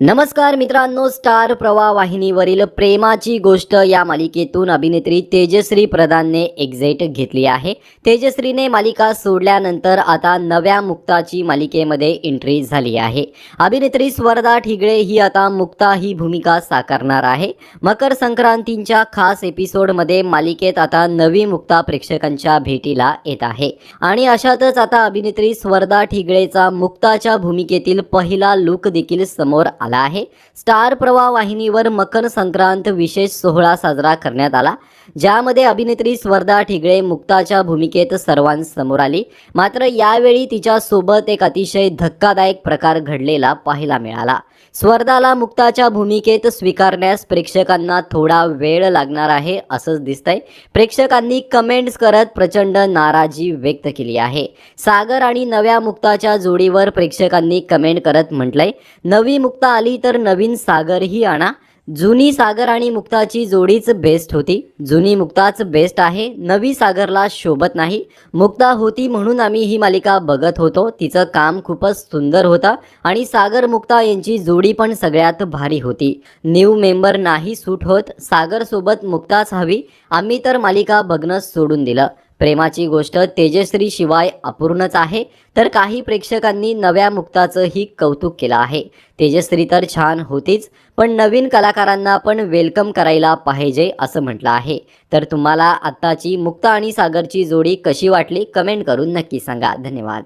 नमस्कार मित्रांनो स्टार प्रवाह वाहिनीवरील प्रेमाची गोष्ट या मालिकेतून अभिनेत्री तेजश्री प्रधानने एक्झिट घेतली आहे. तेजश्रीने मालिका सोडल्यानंतर आता नव्या मुक्ताची मालिकेमध्ये एंट्री झाली आहे. अभिनेत्री स्वर्धा ठिगळे ही आता मुक्ता ही भूमिका साकारणार आहे. मकर संक्रांतींच्या खास एपिसोडमध्ये मालिकेत आता नवी मुक्ता प्रेक्षकांच्या भेटीला येत आहे. आणि अशातच आता अभिनेत्री स्वर्धा ठिगळेचा मुक्ताच्या भूमिकेतील पहिला लुक देखील समोर आला आहे. स्टार प्रवाह वाहिनीवर मकर संक्रांत विशेष सोहळा साजरा करण्यात आला. ज्यामध्ये अभिनेत्री स्वर्धा ठिगळे मुक्ताच्या भूमिकेत सर्वांसमोर आली. मात्र यावेळी तिच्या सोबत एक अतिशय धक्कादायक प्रकार घडलेला पाहायला मिळाला. स्वर्धाला मुक्ताच्या भूमिकेत स्वीकारण्यास प्रेक्षकांना थोडा वेळ लागणार आहे असंच दिसतंय. प्रेक्षकांनी कमेंट्स करत प्रचंड नाराजी व्यक्त केली आहे. सागर आणि नव्या मुक्ताच्या जोडीवर प्रेक्षकांनी कमेंट करत म्हटलंय नवी मुक्ता आली तर नवीन सागरही आणा. जुनी सागर आणि मुक्ताची जोडीच बेस्ट होती. जुनी मुक्ताच बेस्ट आहे. नवी सागरला शोभत नाही. मुक्ता होती म्हणून आम्ही ही मालिका बघत होतो. तिचं काम खूपच सुंदर होतं आणि सागर मुक्ता यांची जोडी पण सगळ्यात भारी होती. न्यू मेंबर नाही सूट होत. सागरसोबत मुक्ताच हवी. आम्ही तर मालिका बघणं सोडून दिलं. प्रेमाची गोष्ट तेजश्री शिवाय अपूर्णच आहे. तर काही प्रेक्षकांनी नव्या मुक्ताचंही कौतुक केलं आहे. तेजश्री तर छान होतीच पण नवीन कलाकारांना पण वेलकम करायला पाहिजे असं म्हटलं आहे. तर तुम्हाला आत्ताची मुक्ता आणि सागरची जोडी कशी वाटली? कमेंट करून नक्की सांगा. धन्यवाद.